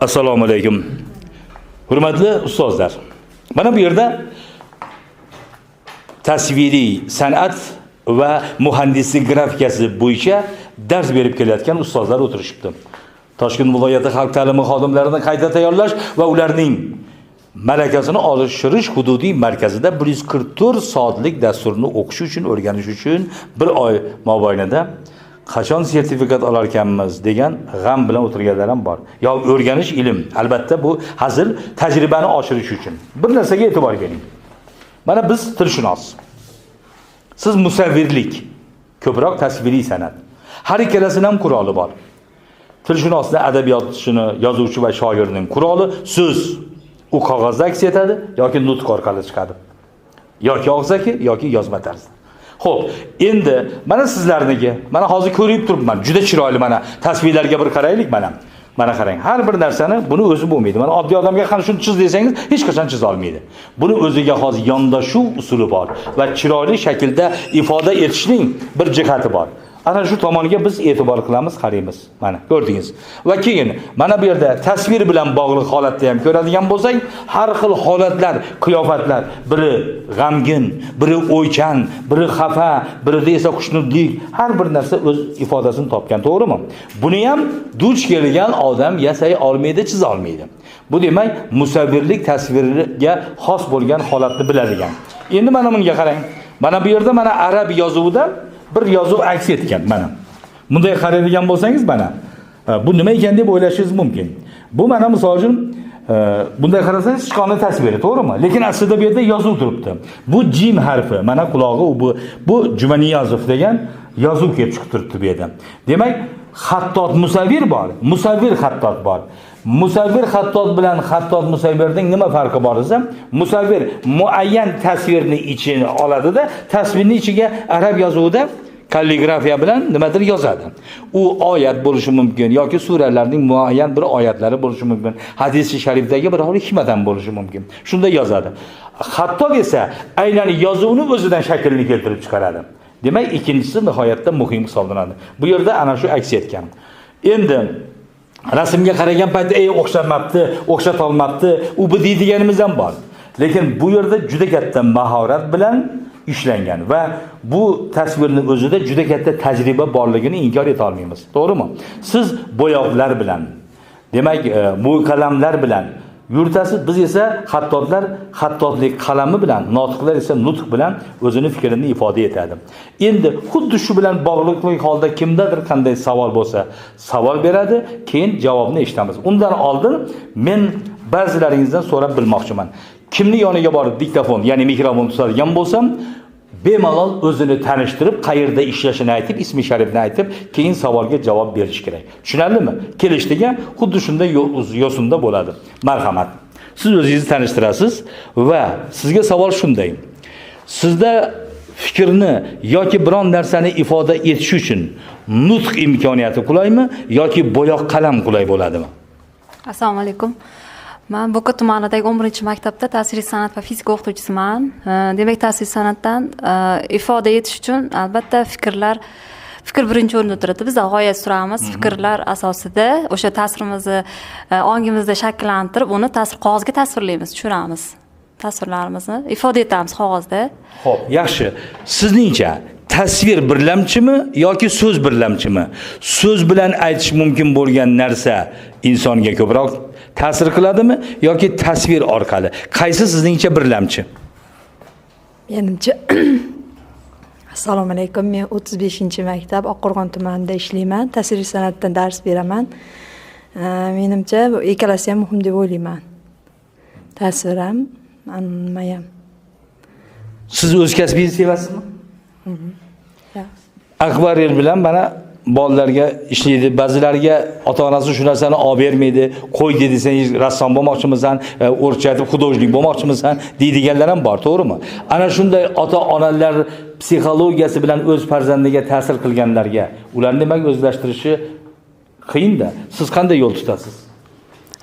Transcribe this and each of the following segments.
assalomu alaykum. Hurmatli ustozlar mana bu yerda tasviriy san'at va muhandislik grafikasi bo'yicha dars berib kelayotgan ustozlar o'tirishibdi. Toshkent viloyati xalq ta'limi xodimlarini qayta tayyorlash va ularning malakasini oshirish hududiy markazida 144 soatlik dasturni o'qish uchun o'rganish uchun bir oy mobaynida qachon sertifikat olarkanmiz degan g'am bilan o'tirganlar ham bor. Yo o'rganish ilm. Albatta bu hazil tajribani oshirish uchun. Bir narsaga e'tibor bering. Mana biz tilshunos. Siz musavvirlik. Ko'proq tasviriy san'at. Har ikkalasini ham quroli bor. Tilshunosni adabiyotchini yozuvchi va shoirning quroli so'z. U qog'ozda aks etadi yoki nutq orqali chiqadi. Yoki og'zaki yoki yozma tarzda. Ho'p endi mana sizlarniki mana hozir ko'rib turibman juda chiroyli mana tasvirlarga bir qaraylik mana. Mana qarang har bir narsani buni o'zi bo'lmaydi. Mana oddiy odamga qani shuni chiz desangiz hech qachon chiza olmaydi. Buni o'ziga xos yondashuv usuli bor va chiroyli shaklda ifoda etishning bir jihati bor. Ana shu tomoniga biz e'tibor qilamiz qaraymiz. Mana ko'rdingiz. Va keyin mana bu yerda tasvir bilan bog'liq holatda ham ko'radigan bo'lsak har xil holatlar qiyofatlar. Biri g'amgin biri o'ychan biri xafa birida esa xushnudlik. Har bir narsa o'z ifodasini topgan to'g'rimi? Buni ham duch kelgan odam yasay olmaydi chiza olmaydi. Bu demak musavvirlik tasviriga xos bo'lgan holatni biladigan. Endi mana bunga qarang. Mana bu yerda mana arab yozuvida bir yozuv aks etgan mana bunday qaraydigan bo'lsangiz mana e, bu nima ekan deb o'ylashingiz mumkin. Bu mana misol uchun e, bunday qarasangiz sichqonni tasviri to'g'rimi? Lekin aslida bu yerda yozuv turibdi. Bu jim harfi mana qulog'i bu bu jumaniyozov degan yozuv kelib chiqib turibdi bu yerda. Demak xattot musavvir bor. Musavvir xattot bor musavvir xattot bilan xattot musavvirning nima farqi bor desa musavvir muayyan tasvirni ichini oladida tasvirni ichiga arab yozuvida kalligrafiya bilan nimadir yozadi. U oyat bo'lishi mumkin yoki suralarning muayyan bir oyatlari bo'lishi mumkin hadisi sharifdagi biror hikmat ham bo'lishi mumkin. Shunda yozadi. Xattob esa aynan yozuvni o'zidan shaklni keltirib chiqaradi. Demak ikkinchisi nihoyatda muhim hisoblanadi. Bu yerda ana shu aks etgan. Endi rasmga qaragan paytda ey o'xshamabdi o'xshatolmabdi u bu deydiganimiz ham bor. Lekin bu yerda juda katta mahorat bilan ishlangan va bu tasvirni o'zida juda katta tajriba borligini inkor eta olmaymiz. To'g'rimi? Siz bo'yoqlar bilan demak e, bu qalamlar bilan yuritasiz biz esa xattotlar xattotlik qalami bilan notiqlar esa nutq bilan o'zini fikrini ifoda etadi. Endi xuddi shu bilan bog'liqli holda kimdadir qanday savol bo'lsa savol beradi keyin javobni eshitamiz. Undan oldin men ba'zilaringizdan so'rab bilmoqchiman. Kimni yoniga borib diktafon ya'ni mikrofon tutadigan bo'lsam bemalol o'zini tanishtirib qayerda ishlashini aytib ismi sharifni aytib keyin savolga javob berish kerak tushunarlimi kelishdiga xuddi shunday yo- yo'sinda bo'ladi marhamat siz o'zingizni tanishtirasiz va sizga savol shunday sizda fikrni yoki biron narsani ifoda etish uchun nutq imkoniyati qulaymi yoki bo'yoq qalam qulay bo'ladimi assalomu alaykum man bo'ka tumanidagi o'n birinchi maktabda tasviriy san'at va fizika o'qituvchisiman demak tasviriy san'atdan ifoda etish uchun albatta fikrlar fikr birinchi o'rinda turadi biz g'oya suramiz fikrlar asosida o'sha ta'sirimizni e, ongimizda shakllantirib uni tasvir qog'ozga tasvirlaymiz tushiramiz tasvirlarimizni ifoda etamiz qog'ozda Xo'p, yaxshi. Sizningcha tasvir birlamchimi yoki so'z birlamchimi? So'z bilan aytish mumkin bo'lgan narsa insonga ko'proq ta'sir qiladimi yoki tasvir orqali? Qaysi sizningcha birlamchi? menimcha assalomu alaykum men o'ttiz beshinchi maktab oqqo'rg'on tumanida ishlayman tasviriy san'atdan dars beraman menimcha ikkalasi ham muhim deb o'ylayman tasvir ham nima ham Siz o'z kasbingizni sevasizmi? Akvarel bilan mana bolalarga ishlaydi. Ba'zilariga ota-onasi shu narsani olib bermaydi. Qo'ydi desangiz rassom bo'lmoqchimisan, e, o'rcha aytib hudojnik bo'lmoqchimisan deydiganlar ham bor, to'g'rimi? Ana shunday ota-onalar psixologiyasi bilan o'z farzandiga ta'sir qilganlarga ularni demak o'zlashtirishi qiyinda. Siz qanday yo'l tutasiz?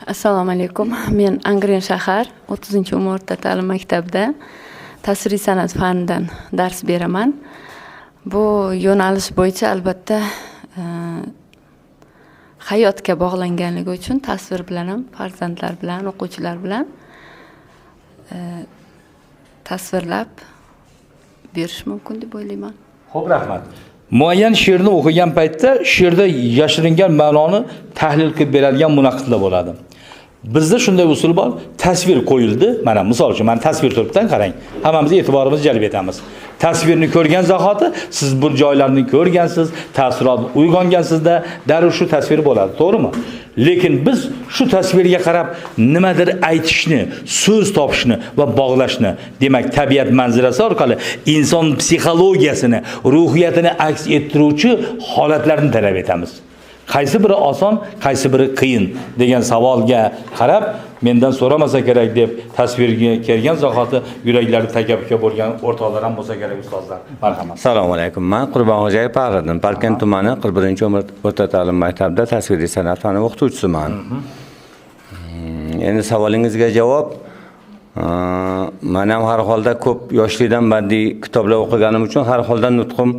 assalomu alaykum men angren shahar o'ttizinchi umumiy o'rta ta'lim maktabida tasviriy san'at fanidan dars beraman bu yo'nalish bo'yicha albatta hayotga bog'langanligi uchun tasvir bilan ham farzandlar bilan o'quvchilar bilan e, tasvirlab berish mumkin deb o'ylayman Xo'p, rahmat. Muayyan she'rni o'qigan paytda she'rda yashiringan ma'noni tahlil qilib beradigan munaqidlar bo'ladi. Bizda shunday usul bor. Tasvir qo'yildi. Mana misol uchun, mana tasvir turibdan qarang. Hammamiz e'tiborimizni jalb etamiz. Tasvirni ko'rgan zahoti siz bu joylarni ko'rgansiz, taassurot uyg'ongansizda darrov shu tasvir bo'ladi, to'g'rimi? Lekin biz shu tasvirga qarab nimadir aytishni, so'z topishni va bog'lashni, demak, tabiat manzarasi orqali inson psixologiyasini, ruhiyatini aks ettiruvchi holatlarni talab etamiz. Qaysi biri oson, qaysi biri qiyin degan savolga qarab mendan so'ramasa kerak deb tasvirga kelgan zahoti yuraklari takabbuka bo'lgan o'rtoqlar ham bo'lsa kerak ustozlar. Marhamat. assalomu alaykum. Man qurbonxo'jayev faxriddin parkent tumani qirq birinchi o'rta ta'lim maktabida tasviriy san'at fani o'qituvchisiman Mm, endi savolingizga javob man ham har holda ko'p yoshlikdan badiiy kitoblar o'qiganim uchun har holda nutqim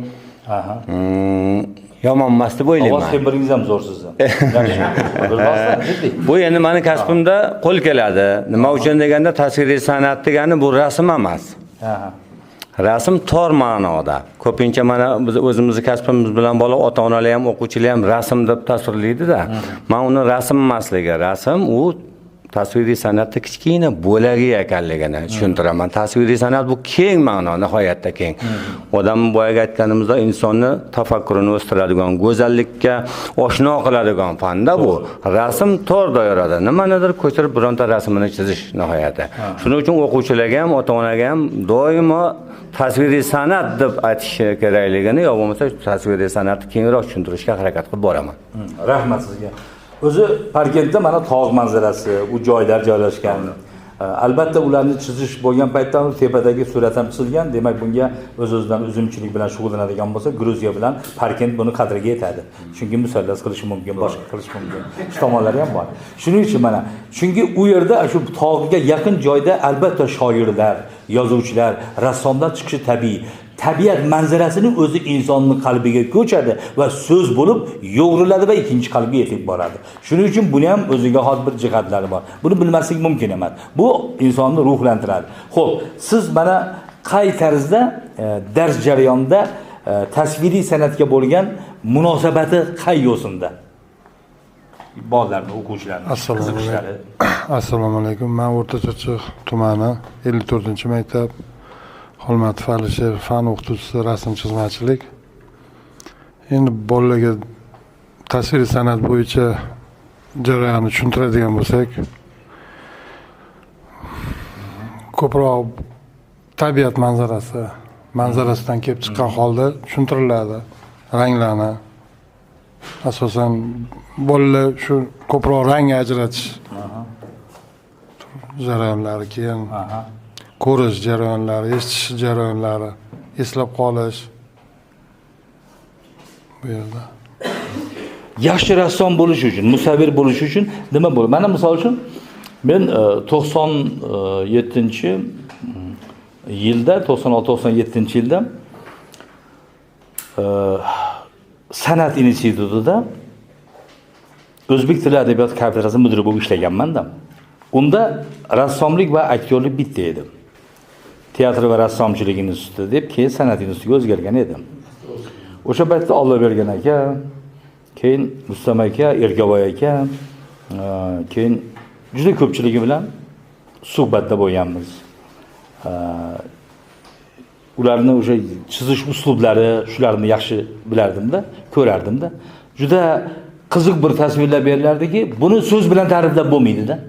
Aha. yomon emas deb Ovoz o'ylayman tembiringiz ham zo'r sizni. Bu endi mani kasbimda qo'l keladi nima uchun deganda tasviriy san'at degani bu rasm emas. Rasm tor ma'noda. Ko'pincha mana biz o'zimizni kasbimiz bilan bog'liq ota onalar ham o'quvchilar ham rasm deb tasvirlaydida. Man uni rasm emasligi rasm u tasviriy san'atni kichkina bo'lagi ekanligini tushuntiraman. Tasviriy san'at bu keng ma'no nihoyatda keng. Odam boyagi aytganimizdek insonni tafakkurini o'stiradigan go'zallikka oshno qiladigan fanda bu. Rasm tor doirada. Nimanidir ko'chirib bironta rasmini chizish nihoyatda. Shuning uchun o'quvchilarga ham ota onaga ham doimo tasviriy san'at deb aytishi kerakligini yo bo'lmasa tasviriy san'atni kengroq tushuntirishga harakat qilib boraman. Rahmat sizga. O'zi Parkentda mana tog' manzarasi, u joylar joylashgan. Ee, Albatta ularni chizish bo'lgan paytda tepadagi surat ham chizilgan. Demak, bunga o'z-o'zidan uzumchilik bilan shug'ullanadigan bo'lsa, Gruziya bilan Parkent buni qadriga yetadi. Chunki musallas qilishi mumkin, boshqa qilish mumkin. Shu tomonlari ham bor. Shuning uchun mana, chunki u yerda shu tog'ga yaqin joyda albatta shoirlar, yozuvchilar, rassomlar chiqishi tabiiy. Tabiat manzarasini o'zi insonni qalbiga ko'chadi va so'z bo'lib yo'g'riladi va ikkinchi qalbga yetib boradi. Shuning uchun buni ham o'ziga xos bir jihatlari bor. Buni bilmaslik mumkin emas. Bu insonni ruhlantiradi. Xo'p, siz mana qay tarzda e, dars jarayonida e, tasviriy san'atga bo'lgan munosabati qay yo'sinda? Bolalarni, o'quvchilarni, qiziqishlari. assalomu alaykum man o'rta chirchiq tumani ellik to'rtinchi maktab xolmatov alisher fan o'qituvchisi rasm chizmachilik. Endi bolalarga tasviriy san'at bo'yicha jarayonni tushuntiradigan bo'lsak ko'proq tabiat manzarasi manzarasidan kelib chiqqan holda tushuntiriladi ranglarni. Asosan bolalar shu ko'proq rang ajratish jarayonlari keyin. Ko'rish jarayonlari eshitish jarayonlari eslab qolish. Bu yerda. Yaxshi rassom bo'lish uchun musavvir bo'lish uchun nima bo'l mana misol uchun men to'qson yettinchi yilda to'qson olti to'qson yettinchi yilda e, san'at institutida o'zbek tili adabiyot kafedrasi mudiri bo'lib ishlaganmanda. Unda rassomlik va aktyorlik bitta edi teatr va rassomchilik instituti deb keyin san'at institutiga o'zgargan edi. O'sha paytda ollobergan aka keyin rustam aka erkavoy aka e, keyin juda ko'pchiligi bilan suhbatda bo'lganmiz. E, ularni o'sha chizish uslublari shularni yaxshi bilardimda ko'rardimda. Juda qiziq bir tasvirlar berilardiki buni so'z bilan ta'riflab bo'lmaydida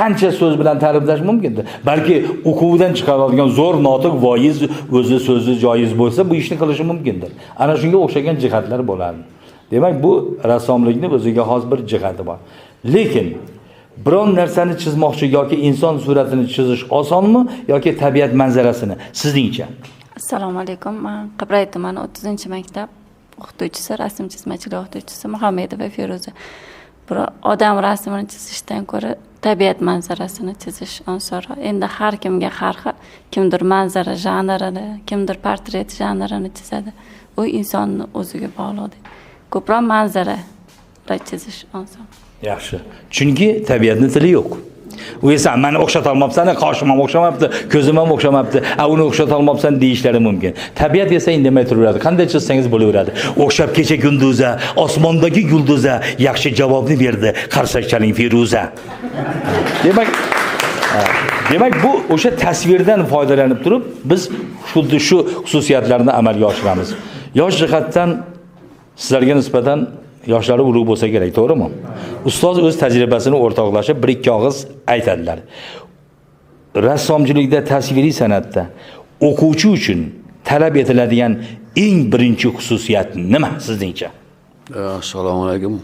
qancha so'z bilan ta'riflash mumkinda balki o'quvidan chiqaradigan zo'r notiq voiz o'zi so'zi joiz bo'lsa bu ishni qilishi mumkindir. Ana shunga o'xshagan jihatlar bo'ladi. Demak bu rassomlikni o'ziga xos bir jihati bor. Lekin biron narsani chizmoqchi yoki inson suratini chizish osonmi yoki tabiat manzarasini? Sizningcha. Assalomu alaykum. Man qibray tumani o'ttizinchi maktab o'qituvchisi rasm chizmachilik o'qituvchisi muhammedova feruza. Bir odam rasmini chizishdan ko'ra tabiat manzarasini chizish osonroq endi har kimga har xil kimdir manzara janrini kimdir portret janrini chizadi. U insonni o'ziga bog'liq ko'proq manzara chizish oson yaxshi. Chunki tabiatni tili yo'q. U esa mani o'xshatolmabsan qoshim ham o'xshamabdi ko'zim ham o'xshamabdi a uni o'xshatolmabsan deyishlari mumkin tabiat esa indamay turaveradi qanday chizsangiz bo'laveradi o'xshab kecha kunduza osmondagi yulduza yaxshi javobni berdi qarsakchaning feruza demak ha, demak bu o'sha tasvirdan foydalanib turib biz xuddi shu xususiyatlarni amalga oshiramiz yosh jihatdan sizlarga nisbatan yoshlari ulug' bo'lsa kerak to'g'rimi? Ustoz o'z tajribasini o'rtoqlashib bir ikki og'iz aytadilar. Rassomchilikda tasviriy san'atda o'quvchi uchun talab etiladigan eng birinchi xususiyat nima sizningcha? Assalomu alaykum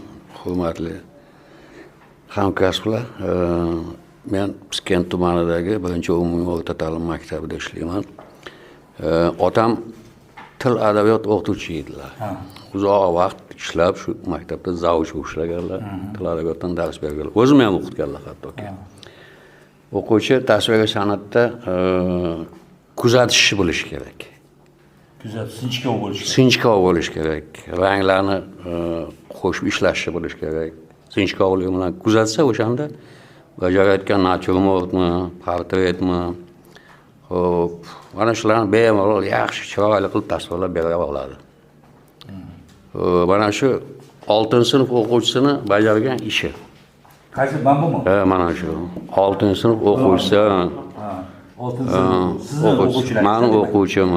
hurmatli hamkasblar. Men piskent tumanidagi birinchi umumiy o'rta ta'lim maktabida ishlayman. Otam til adabiyot o'qituvchi edilar uzoq vaqt ishlab shu maktabda zavуч bo'lib ishlaganlar til adabiyotdan dars berganlar. O'zimni ham o'qitganlar hattoki o'quvchi tasviriy san'atda e, kuzatishchi bo'lishi kerak. Sinchkov bo'lish sinchkov bo'lish kerak. Ranglarni e, qo'shib ishlashni bilish kerak. Sinchkovlik bilan kuzatsa o'shanda bajarayotgan natyurmortmi portretmi ho'p mana shularni bemalol yaxshi chiroyli qilib tasvirlab bera oladi mana shu oltinchi sinf o'quvchisini bajargan ishi. Qaysi man bumi Ha, mana shu oltinchi sinf o'quvchisi. mani o'quvchim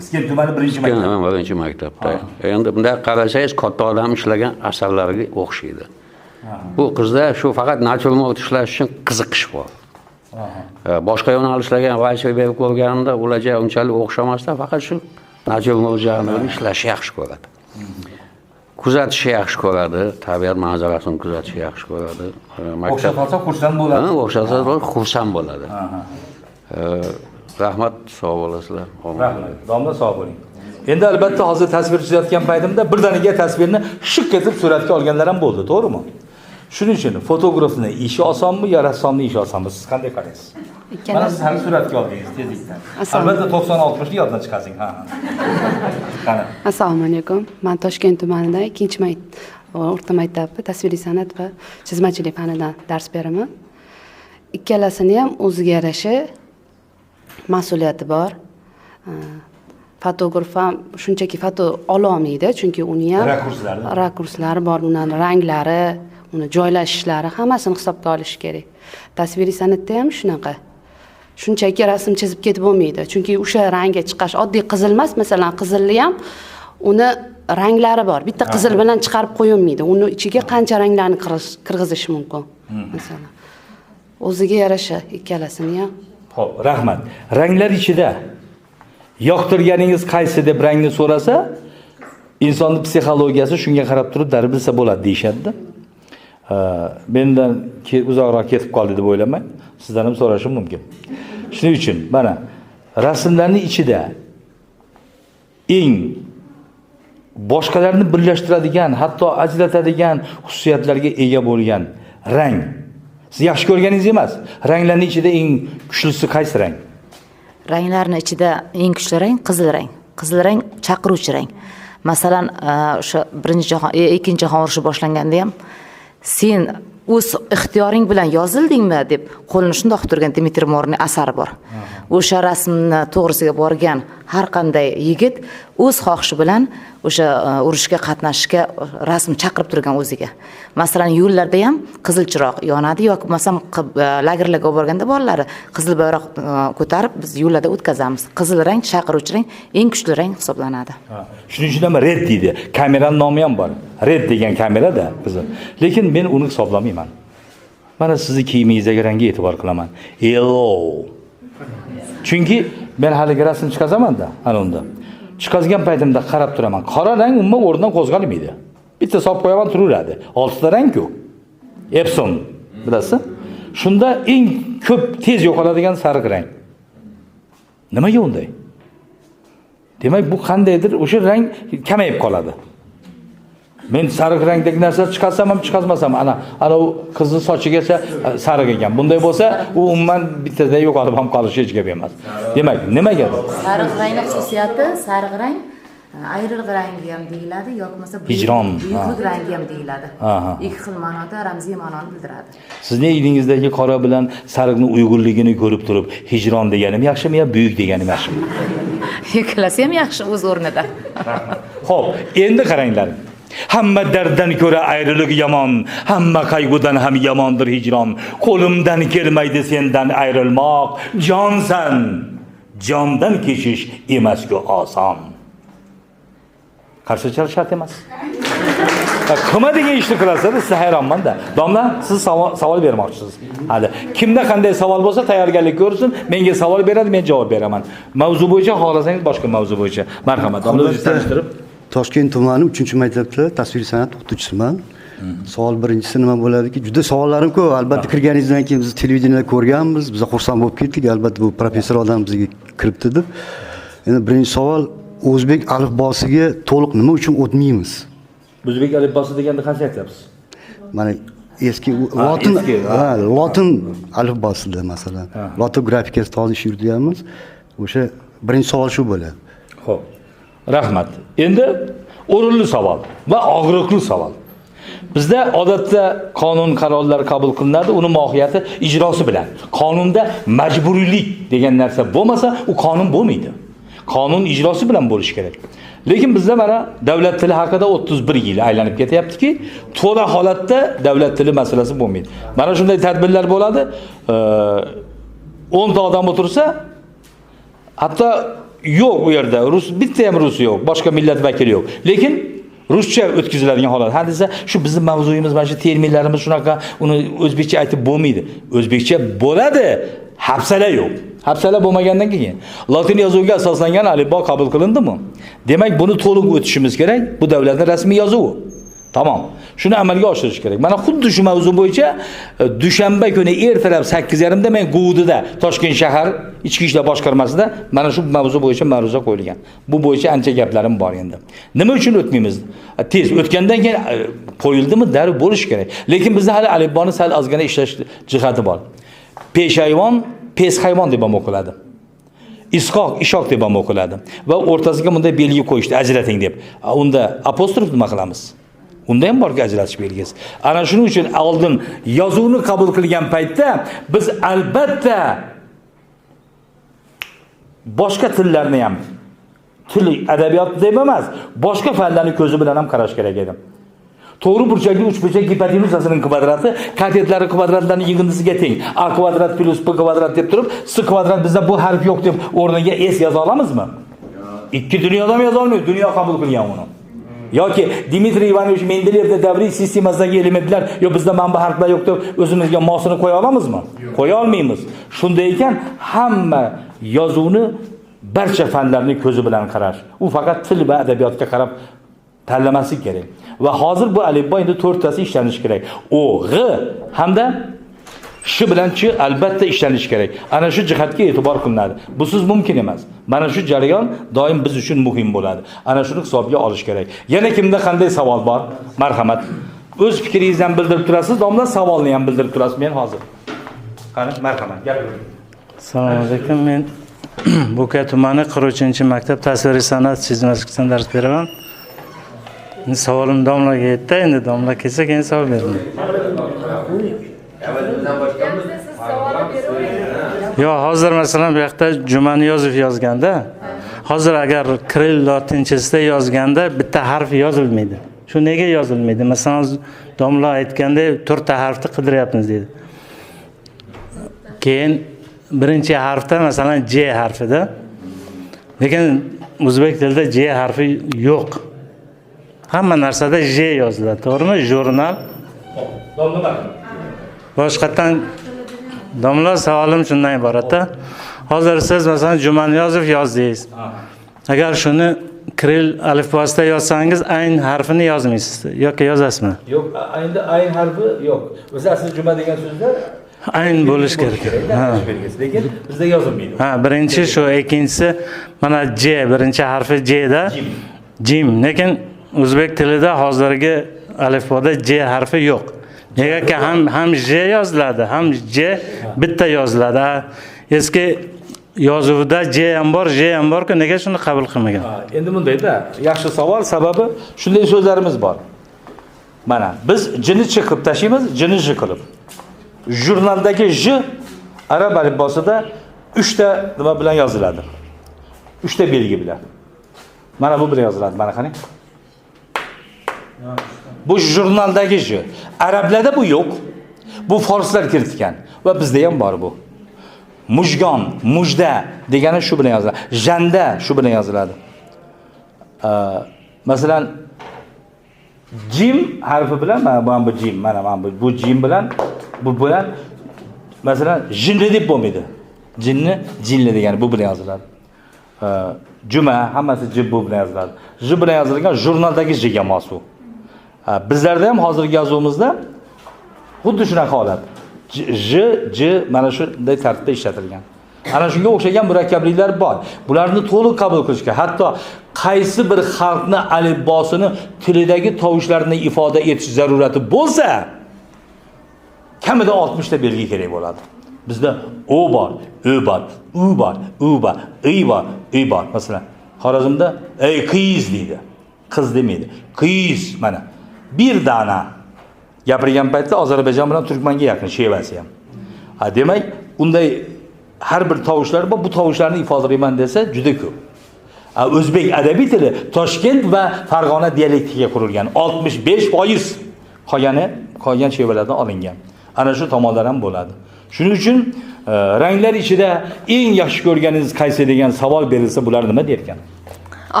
piskent tumani birinchi ha, birinchi maktabda. Endi bunday qarasangiz katta odam ishlagan asarlarga o'xshaydi. Bu qizda shu faqat natyurmort ishlash uchun qiziqish bor. Boshqa yo'nalishlarga vayser berib ko'rganimda ularga unchalik o'xshamasdan faqat shu natyurmort janrini ishlashni yaxshi ko'radi kuzatishni yaxshi ko'radi tabiat manzarasini kuzatishni yaxshi ko'radi qolsa xursand bo'ladi. O'xshasa xursand bo'ladi. Rahmat sog' bo'lasizlar. Rahmat. domla sog' bo'ling. Endi albatta hozir tasvir chizayotgan paytimda birdaniga tasvirni shiq etib suratga olganlar ham bo'ldi to'g'rimi? Shuning uchun fotografni ishi osonmi yo rassomni ishi osonmi? Siz qanday qaraysiz mana siz hali suratga oldingiz tezlikdan Oson. albatta to'qson oltmishni yoddan chiqarsang ha qani assalomu alaykum man toshkent tumanida ikkinchi mak- o'rta maktabda tasviriy san'at va chizmachilik fanidan dars beraman. İkkalasini ham o'ziga yarasha mas'uliyati bor. Fotograf ham shunchaki foto ololmaydi chunki uni ham Rakurslari. rakurslari bor unani ranglari uni joylashishlari hammasini hisobga olish kerak. Tasviriy san'atda ham shunaqa shunchaki rasm chizib ketib bo'lmaydi chunki o'sha rangga chiqarish oddiy qizil emas masalan qizilni ham uni ranglari bor bitta qizil bilan chiqarib qo'yilmaydi uni ichiga qancha ranglarni kirgiz- kirgizish mumkin masalan o'ziga yarasha ikkalasini ham Xo'p, rahmat. Ranglar ichida yoqtirganingiz qaysi deb rangni so'rasa, insonni psixologiyasi shunga qarab turib bilsa bo'ladi deyishadi-da. Ha, mendan uzoqroq ketib qoldi deb o'ylamang. Sizdan ham so'rashim mumkin. Shuning uchun mana rasmlarning ichida eng boshqalarni birlashtiradigan, hatto ajratadigan xususiyatlarga ega bo'lgan rang. Siz yaxshi ko'rganingiz emas. Ranglarning ichida eng kuchlisi qaysi rang? ranglarni ichida eng kuchli rang qizil rang qizil rang chaqiruvchi rang masalan e, o'sha birinchi jahon e, ikkinchi jahon urushi boshlanganda ham sen o'z ixtiyoring bilan yozildingmi deb qo'lini shundoq turgan dmitriy morniy asari bor. O'sha rasmni to'g'risiga borgan har qanday yigit o'z xohishi bilan o'sha e, urushga qatnashishga e, rasm chaqirib turgan o'ziga masalan yo'llarda ham qizil chiroq yonadi yoki bo'lmasam e, lagerlarga olib borganda bolalari qizil bayroq ko'tarib biz yo'llarda o'tkazamiz qizil rang chaqiruvchi rang eng kuchli rang hisoblanadi Shuning uchun ham red deydi. Kamerani nomi ham bor. Red degan kamerada qizil. Lekin men uni hisoblamayman. Mana sizni kiyimingizdagi rangga e'tibor qilaman. Yellow. Chunki men haligi rasm chiqazamanda anavunda. Chiqazgan paytimda qarab turaman. Qora rang umuman o'rnidan qo'zg'almaydi. Bitta solib qo'yaman turaveradi. Oltita rangku Epson, bilasiz? Shunda eng ko'p tez yo'qoladigan sariq rang. Nimaga unday? Demak, bu qandaydir o'sha rang kamayib qoladi. Men sariq rangdagi narsa chiqarsam ham chiqazmasam, ana ana u qizni sochigacha e, sariq ekan. Bunday bo'lsa, u umuman bittada yo'qolib ham qolishi hech gap emas. Demak, nimaga? sariq rangni xususiyati sariq rang e, ayriliq rangi ham deyiladi yoki bo'lmasa Hijron, buyuklik rangi ham deyiladi ikki xil ma'noda ramziy ma'noni bildiradi sizni elingizdagi qora bilan sariqni uyg'unligini ko'rib turib hijron deganim yaxshimi yo buyuk deganim yaxshimi ikkalasi ham yaxshi o'z o'rnida Xo'p, endi qaranglar. Hamma darddan ko'ra ayriliq yomon, hamma qayg'udan ham yomondir hijron. Qo'limdan kelmaydi sendan ayrilmoq, jonsan. Jondan kechish emas-ku oson. Qarshi chalish shart emas. Qima degan ishni qilasizlar, siz hayronmanda. Domla, siz savol, savol bermoqchisiz. Hadi, kimda qanday savol bo'lsa tayyorgarlik ko'rsin, menga savol beradi, men javob beraman. Mavzu bo'yicha xohlasangiz boshqa mavzu bo'yicha. Marhamat, domla o'zingizni tanishtirib. Toshkent tumani uchinchi maktabda tasviriy san'at o'qituvchisiman. Savol birinchisi nima bo'ladiki? Juda savollarim ko'p. Albatta kirganingizdan keyin biz televideniyada ko'rganmiz. Biz xursand bo'lib ketdik. Albatta bu professor odam bizga kiribdi deb. Endi birinchi savol o'zbek alifbosiga to'liq nima uchun o'tmaymiz? O'zbek alifbosi deganda qancha aytyapsiz? mana eski lotin ha. lotin alifbosida masalan. Lotin grafikasida hozir ish yurityapmiz o'sha birinchi savol shu bo'ladi. Xo'p. Rahmat. Endi o'rinli savol va og'riqli savol. Bizda odatda qonun qarorlar qabul qilinadi, uni mohiyati ijrosi bilan. Qonunda majburiylik degan narsa bo'lmasa, u qonun bo'lmaydi. Qonun ijrosi bilan bo'lishi kerak. Lekin bizda mana davlat tili haqida 31 yil aylanib ketyaptiki, to'la holatda davlat tili masalasi bo'lmaydi. Mana shunday tadbirlar bo'ladi. Ee, 10 ta odam o'tirsa, Hatto yo'q u yerda rus bitta ham rus yo'q, boshqa millat vakili yo'q. Lekin ruscha o'tkaziladigan holat. Ha desa, shu bizning mavzuyimiz mana shu terminlarimiz shunaqa, uni o'zbekcha aytib bo'lmaydi. O'zbekcha bo'ladi, hafsala yo'q. Hafsala bo'lmagandan keyin lotin yozuviga asoslangan alifbo qabul qilindimi? Demak, buni to'liq o'tishimiz kerak. Bu davlatning rasmiy yozuvi. Tamom. Shuni amalga oshirish kerak. Mana xuddi shu mavzu bo'yicha e, dushanba kuni ertalab 8:30 da men G'udida, Toshkent shahar ichki ishlar boshqarmasida mana shu mavzu bo'yicha ma'ruza qo'yilgan. Bu bo'yicha ancha gaplarim bor endi. Nima uchun o'tmaymiz? E, Tez o'tgandan keyin e, qo'yildimi, darrov bo'lish kerak. Lekin bizda hali alifboni sal ozgina ishlash jihati bor. Peshayvon, pes hayvon deb ham o'qiladi. Isqoq, ishoq deb ham o'qiladi. Va o'rtasiga bunday belgi qo'yishdi, ajrating deb. Unda apostrof nima qilamiz? Unda ham borki ajratish belgisi. Ana shuning uchun oldin yozuvni qabul qilgan paytda biz albatta boshqa tillarni ham til adabiyot deb emas, boshqa fanlarni ko'zi bilan ham qarash kerak edi. To'g'ri burchakli uchburchak gipotenuzasining kvadrati katetlari kvadratlarining yig'indisiga teng. A kvadrat plus b kvadrat deb turib, s kvadrat bizda bu harf yo'q deb o'rniga s yoza olamizmi? Ikki dunyoda ham yoza olmaydi, dunyo qabul qilgan uni. Yoki Dmitriy Ivanovich Mendeleyevda davriy sistemasidagi elementlar yo bizda mana bu harflar yo'q deb o'zimizga mosini qo'ya olamizmi? Qo'ya olmaymiz. Shunday ekan hamma yozuvni barcha fanlarning ko'zi bilan qarash. U faqat til va adabiyotga qarab tanlamaslik kerak. Va hozir bu alifbo endi to'rttasi ishlanishi kerak. O, G hamda sh bilan ch albatta ishlanishi kerak. Ana shu jihatga e'tibor qilinadi. Busiz mumkin emas. Mana shu jarayon doim biz uchun muhim bo'ladi. Ana shuni hisobga olish kerak. Yana kimda qanday savol bor? Marhamat. O'z fikringizni ham bildirib turasiz, domla savolni ham bildirib turasiz. Men hozir. Qani, marhamat, gapiring. assalomu alaykum men bo'ka tumani qirq maktab tasviriy san'at chizmaslikdan dars beraman savolim domlaga yetdi endi domla kelsa keyin savol beraman yo'q hozir masalan bu yoqda jumaniyozov yozganda hozir agar kirill lotinchisida yozganda bitta harf yozilmaydi. Shu nega yozilmaydi? Masalan domla aytganday to'rtta harfni qidiryapmiz deydi keyin birinchi harfda masalan j harfida lekin o'zbek tilida j harfi yo'q. Hamma narsada j yoziladi to'g'rimi? Jurnal. Boshqatdan domla savolim shundan iboratda. Hozir siz masalan jumaniyozov yozdingiz. Agar shuni kirill alifbosida yozsangiz ayn harfini yozmaysiz. Yoki yozasizmi? Yo'q, endi ayn harfi yo'q. O'zi asli juma degan so'zlar ayn bo'lishi kerak. Lekin bizda yozilmaydi. ha birinchi shu ikkinchisi mana j birinchi harfi jda. Jim. Lekin o'zbek tilida hozirgi alifboda j harfi yo'q negaki ham ham j yoziladi ham j bitta yoziladi. Eski yozuvida j ham bor j ham borku nega shuni qabul qilmagan? Endi bundayda yaxshi savol sababi shunday so'zlarimiz bor. Mana biz jini ch qilib tashlaymiz jini j qilib. Jurnaldagi j arab alifbosida uchta nima bilan yoziladi? Uchta belgi bilan. Mana bu bilan yoziladi mana qarang bu jurnaldagi j arablarda bu yo'q bu forslar kiritgan va bizda ham bor bu. Mujgon mujda degani shu bilan yoziladi. Janda shu bilan yoziladi. Ee, masalan jim harfi bilan mana mana bu jim mana mana bu bu jim bilan bu bilan masalan jinni deb bo'lmaydi. Jinni jinni degani bu bilan yoziladi. Ee, juma hammasi j bu bilan yoziladi. J bilan yozilgan jurnaldagi jga mos u bizlarda ham hozirgi yozuvimizda xuddi shunaqa holat. J- j mana shunday tartibda ishlatilgan. Ana shunga o'xshagan murakkabliklar bor. Bularni to'liq qabul qilishga hatto qaysi bir xalqni alifbosini tilidagi tovushlarni ifoda etish zarurati bo'lsa kamida oltmishta belgi kerak bo'ladi. Bizda o bor ö bor u bor u bor i bor i bor. Masalan xorazmda ey qiz deydi. Qiz demaydi. Qiz mana. Bir gapirgan paytda ozarbayjon bilan turkmanga yaqin shevasi ham ha demak unday har bir tovushlar bor bu tovushlarni ifodalayman desa juda ko'p o'zbek adabiy tili toshkent va farg'ona dialektiga qurilgan oltmish besh foiz qolgani qolgan shevalardan olingan ana shu tomonlar ham bo'ladi shuning uchun e, ranglar ichida eng yaxshi ko'rganingiz qaysi degan savol berilsa bular nima derkan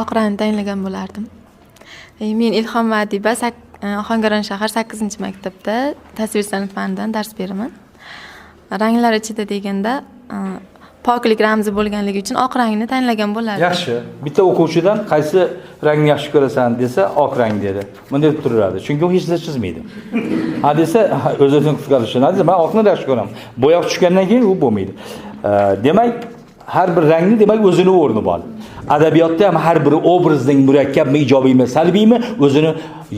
oq rangni tanlagan bo'lardim E, men ilhom madiba ohangaron shahar sakkizinchi maktabda tasvir san'at fanidan dars beraman. Ranglar ichida deganda e, poklik ramzi bo'lganligi uchun oq rangni tanlagan bo'lardim. Yaxshi. Bitta o'quvchidan qaysi rangni yaxshi ko'rasan desa oq rang dedi. Bunday turaveradi chunki u hech narsa chizmaydi. Ha desa o'zini fikrlashini desa man oqni yaxshi ko'raman. Bo'yoq tushgandan keyin u bo'lmaydi. Ee, demak har bir rangni demak o'zini o'rni bor adabiyotda ham har bir obrazning murakkabmi ijobiymi salbiymi? O'zini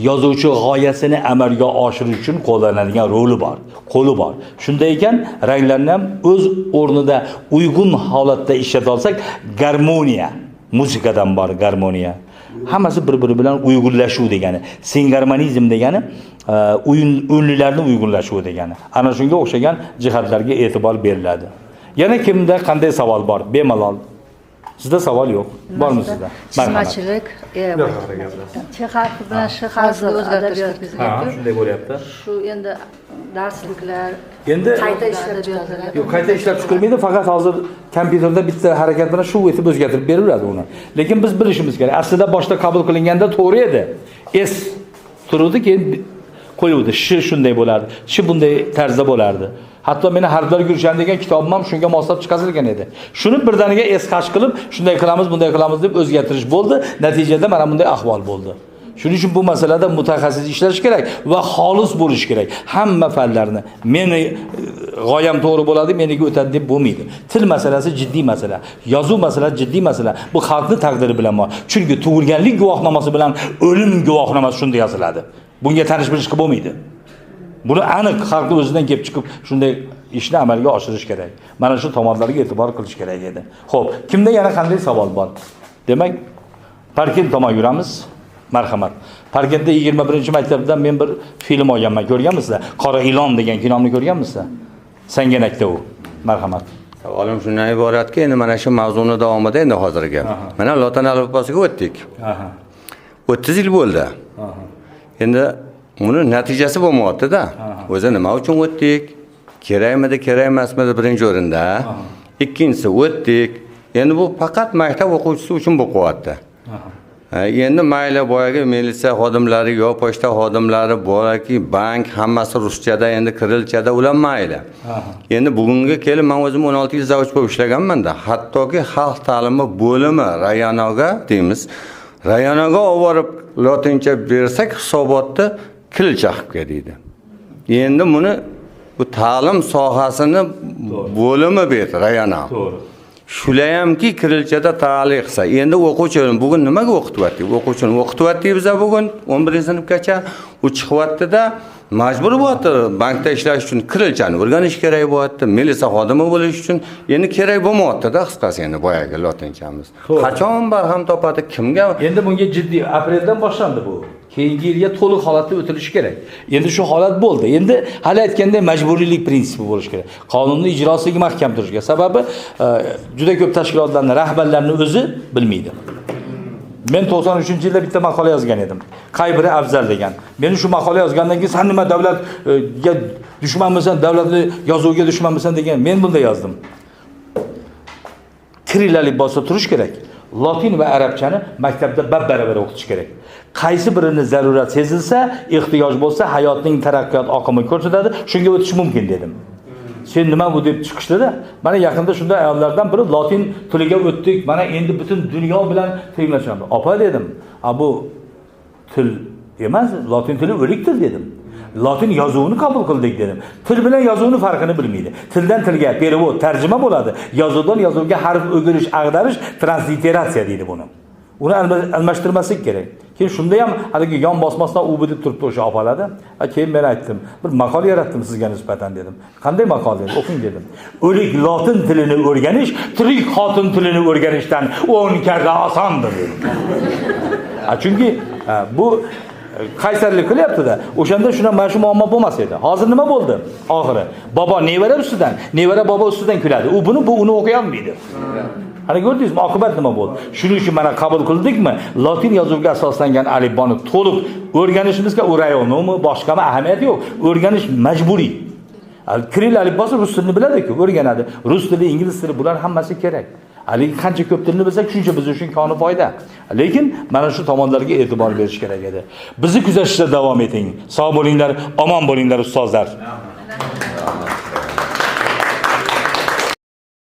yozuvchi g'oyasini amalga oshirish uchun qo'llanadigan roli bor qo'li bor. Shunday ekan ranglarni ham o'z o'rnida uyg'un holatda ishlata olsak garmoniya muzikadan bor garmoniya. Hammasi bir biri bilan uyg'unlashuv degani singarmonizm degani e, uyun o'nlilarni uyg'unlashuvi degani. Ana shunga o'xshagan jihatlarga e'tibor beriladi. Yana kimda qanday savol bor? Bemalol sizda savol yo'q bormi sizda marhamat chizmachilik e, Yo'q, haqida gapirasiz. ch harfi bilan sh harfi o'zgartirish ha shunday bo'lyapti shu endi darsliklar Endi- qayta ishlab chiqariladi yo'q qayta ishlab chiqilmaydi faqat hozir kompyuterda bitta harakat bilan shu etib o'zgartirib beraveradi uni lekin biz bilishimiz kerak aslida boshida qabul qilinganda to'g'ri edi s turuvdi keyin qo'yuvdi. Shi shunday bo'lardi shi bunday tarzda bo'lardi. Hatto meni harflar gurshan degan kitobim ham shunga moslab chiqarilgan edi. Shuni birdaniga esqash qilib shunday qilamiz bunday qilamiz deb o'zgartirish bo'ldi. Natijada mana bunday ahvol bo'ldi. Shuning uchun bu masalada mutaxassis ishlash kerak va xolis bo'lish kerak. Hamma fanlarni meni e, g'oyam to'g'ri bo'ladi meniga o'tadi deb bo'lmaydi. Til masalasi jiddiy masala yozuv masalasi jiddiy masala. Bu xalqni taqdiri bilan bor chunki tug'ilganlik guvohnomasi bilan o'lim guvohnomasi shunda yoziladi. Bunga tanish bilish qilib bo'lmaydi buni aniq xalqni o'zidan kelib chiqib shunday ishni amalga oshirish kerak. Mana shu tomonlarga e'tibor qilish kerak edi. Ho'p kimda yana qanday savol bor? Demak parkent tomon yuramiz. Marhamat. Parkentda yigirma birinchi maktabdan men bir film olganman ko'rganmisizlar qora ilon degan kinomni ko'rganmisizlar sanganakda u. Marhamat. Savolim shundan iboratki endi mana shu mavzuni davomida endi hozirgi mana lotin alifbosiga o'tdik. O'ttiz yil bo'ldi endi buni natijasi bo'lmayaptida. O'zi nima uchun o'tdik? Kerakmidi kerak emasmidi birinchi o'rinda. Ikkinchisi o'tdik. Endi bu faqat maktab o'quvchisi uchun bo'lib qolyapti. Endi mayli boyagi militsiya xodimlari yo pochta xodimlari boraki bank hammasi ruschada endi kirilchada ular mayli. Endi bugunga kelib man o'zim o'n olti yil zavod bo'lib ishlaganmanda. Hattoki xalq ta'limi bo'limi rayonoga deymiz rayonoga olib borib lotincha bersak hisobotni kilcha qilib kel deydi endi buni bu ta'lim sohasini bo'limi bu yerda to'g'ri shulayamki kirilchada ta'lim qilsa endi o'quvchini bugun nimaga o'qityaptik o'quvchini o'qityaptik biza bugun? O'n birinchi sinfgacha u chiqyaptida majbur bo'lyapti. Bankda ishlash uchun kirilchani o'rganish kerak bo'lyapti militsiya xodimi bo'lish uchun. Endi kerak bo'lmayaptida qisqasi endi boyagi lotinchamiz qachon barham topadi? Kimga? Endi bunga jiddiy apreldan boshlandi bu keyingi yilga to'liq holatda o'tilishi kerak. Endi shu holat bo'ldi. Endi hali aytgandek majburiylik prinsipi bo'lishi kerak. Qonunni ijrosiga mahkam turishi kerak sababi e, juda ko'p tashkilotlarni rahbarlarini o'zi bilmaydi. Men to'qson uchinchi yilda bitta maqola yozgan edim. Qay biri afzal degan. Meni shu maqola yozgandan keyin san nima davlatga e, dushmanmisan davlatni yozuvga dushmanmisan degan men bunday yozdim. Kirillalik alifbosida turish kerak. Lotin va arabchani maktabda bab baravar o'qitish kerak. Qaysi birini zarurat sezilsa ehtiyoj bo'lsa hayotning taraqqiyot oqimi ko'rsatadi. Shunga o'tish mumkin dedim. Sen nima bu deb chiqishdida mana yaqinda shunday ayollardan biri lotin tiliga o'tdik. Mana endi butun dunyo bilan tenglashamiz opa dedim a bu til emas lotin tili o'lik til dedim. Lotin yozuvini qabul qildik dedim. Til bilan yozuvni farqini bilmaydi. Tildan tilga perevod tarjima bo'ladi. Yozuvdan yozuvga harf o'girish ag'darish transliteratsiya deydi buni. Uni alma- almashtirmaslik kerak keyin shunda ham haligi yon bosmasdan u bu deb turibdi o'sha opalarda Ha, keyin men aytdim bir maqol yaratdim sizga nisbatan dedim. Qanday maqol dedim? O'qing dedim. O'lik lotin tilini o'rganish tirik xotin tilini o'rganishdan o'n karra osondir dedim. Chunki bu e, qaysarlik qilyaptida o'shanda shuna mana shu muammo bo'lmas edi hozir nima bo'ldi oxiri bobo nevara ustidan nevara bobo ustidan kuladi u buni bu uni o'qiy olmaydi ana ko'rdingizmi oqibat nima bo'ldi shuning uchun mana qabul qildikmi lotin yozuviga asoslangan alifboni to'liq o'rganishimizga u rayonimi boshqami ahamiyati yo'q o'rganish majburiy kiril alifbosi rus tilini biladi-ku, o'rganadi rus tili ingliz tili bular hammasi kerak haligi qancha ko'p tilni bilsak shuncha biz uchun koni foyda lekin mana shu tomonlarga e'tibor berish kerak edi bizni kuzatishda davom eting sog' bo'linglar omon bo'linglar ustozlar